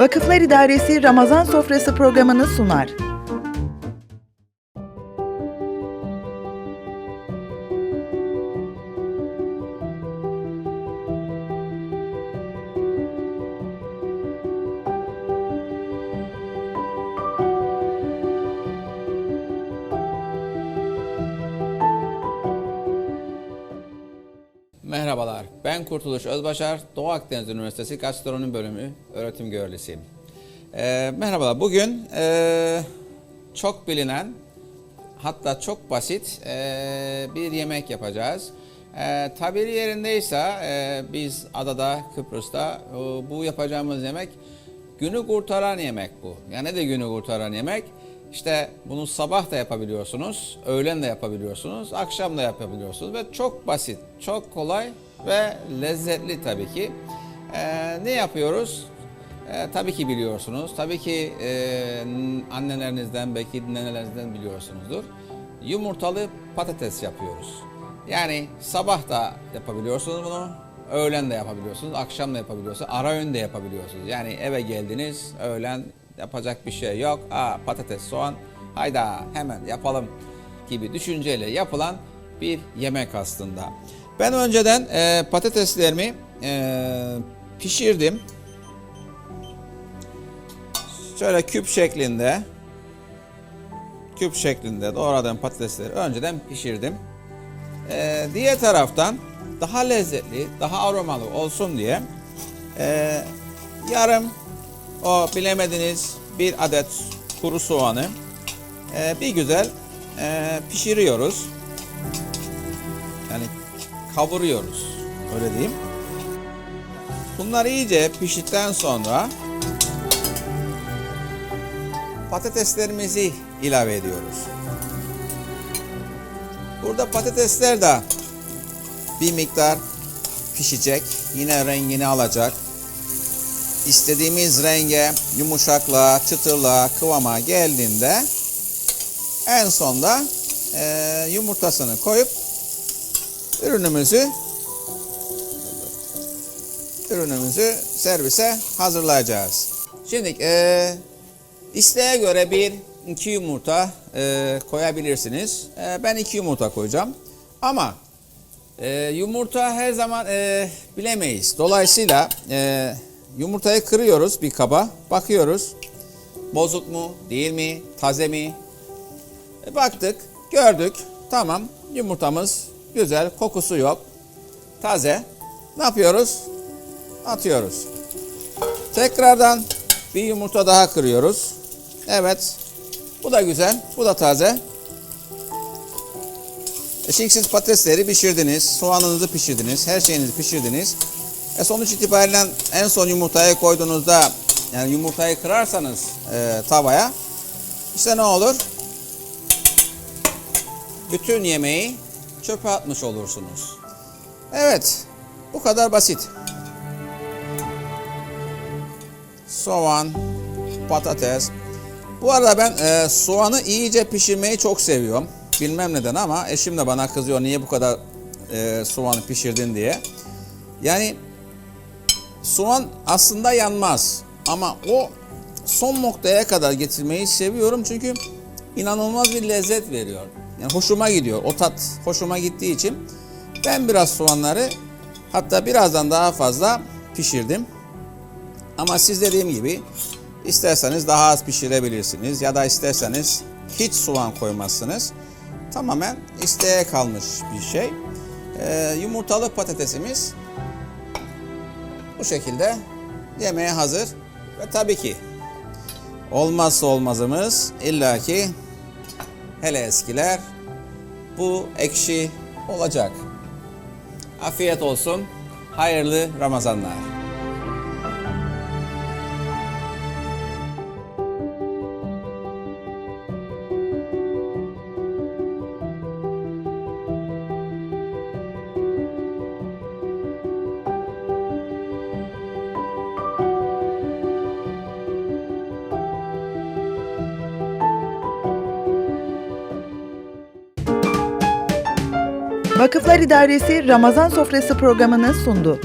Vakıflar İdaresi Ramazan Sofrası programını sunar. Merhabalar, ben Kurtuluş Özbaşar, Doğu Akdeniz Üniversitesi Gastronomi Bölümü öğretim görevlisiyim. Ee, merhabalar, bugün e, çok bilinen, hatta çok basit e, bir yemek yapacağız. E, tabiri yerindeyse e, biz adada, Kıbrıs'ta e, bu yapacağımız yemek günü kurtaran yemek bu. Yani de günü kurtaran yemek. İşte bunu sabah da yapabiliyorsunuz, öğlen de yapabiliyorsunuz, akşam da yapabiliyorsunuz ve çok basit, çok kolay ve lezzetli tabii ki. Ee, ne yapıyoruz? Ee, tabii ki biliyorsunuz, tabii ki e, annelerinizden, belki nenelerinizden biliyorsunuzdur. Yumurtalı patates yapıyoruz. Yani sabah da yapabiliyorsunuz bunu, öğlen de yapabiliyorsunuz, akşam da yapabiliyorsunuz, ara öğün de yapabiliyorsunuz. Yani eve geldiniz, öğlen yapacak bir şey yok. Aa, patates, soğan, hayda hemen yapalım gibi düşünceyle yapılan bir yemek aslında. Ben önceden e, patateslerimi e, pişirdim. Şöyle küp şeklinde küp şeklinde doğradığım patatesleri önceden pişirdim. Ee, diğer taraftan daha lezzetli, daha aromalı olsun diye e, yarım o bilemediniz bir adet kuru soğanı e, bir güzel e, pişiriyoruz. Yani kavuruyoruz. Öyle diyeyim. Bunlar iyice piştikten sonra patateslerimizi ilave ediyoruz. Burada patatesler de bir miktar pişecek. Yine rengini alacak. İstediğimiz renge, yumuşaklığa, çıtırlığa, kıvama geldiğinde en sonda e, yumurtasını koyup ürünümüzü ürünümüzü servise hazırlayacağız. Şimdi e, isteğe göre bir iki yumurta e, koyabilirsiniz. E, ben iki yumurta koyacağım. Ama e, yumurta her zaman e, bilemeyiz. Dolayısıyla e, yumurtayı kırıyoruz bir kaba. Bakıyoruz. Bozuk mu, değil mi, taze mi? E, baktık, gördük. Tamam, yumurtamız güzel, kokusu yok. Taze. Ne yapıyoruz? Atıyoruz. Tekrardan bir yumurta daha kırıyoruz. Evet. Bu da güzel. Bu da taze. E şimdi siz patatesleri pişirdiniz. Soğanınızı pişirdiniz. Her şeyinizi pişirdiniz. E sonuç itibariyle en son yumurtayı koyduğunuzda yani yumurtayı kırarsanız e, tavaya işte ne olur? Bütün yemeği çöpe atmış olursunuz. Evet. Bu kadar basit. Soğan, patates. Bu arada ben e, soğanı iyice pişirmeyi çok seviyorum. Bilmem neden ama eşim de bana kızıyor niye bu kadar e, soğanı pişirdin diye. Yani soğan aslında yanmaz ama o son noktaya kadar getirmeyi seviyorum çünkü inanılmaz bir lezzet veriyor. Yani hoşuma gidiyor. O tat hoşuma gittiği için ben biraz soğanları hatta birazdan daha fazla pişirdim. Ama siz dediğim gibi isterseniz daha az pişirebilirsiniz ya da isterseniz hiç soğan koymazsınız. Tamamen isteğe kalmış bir şey. Ee, yumurtalı patatesimiz bu şekilde yemeğe hazır. Ve tabii ki olmazsa olmazımız illaki hele eskiler bu ekşi olacak. Afiyet olsun. Hayırlı Ramazanlar. Vakıflar İdaresi Ramazan Sofrası programını sundu.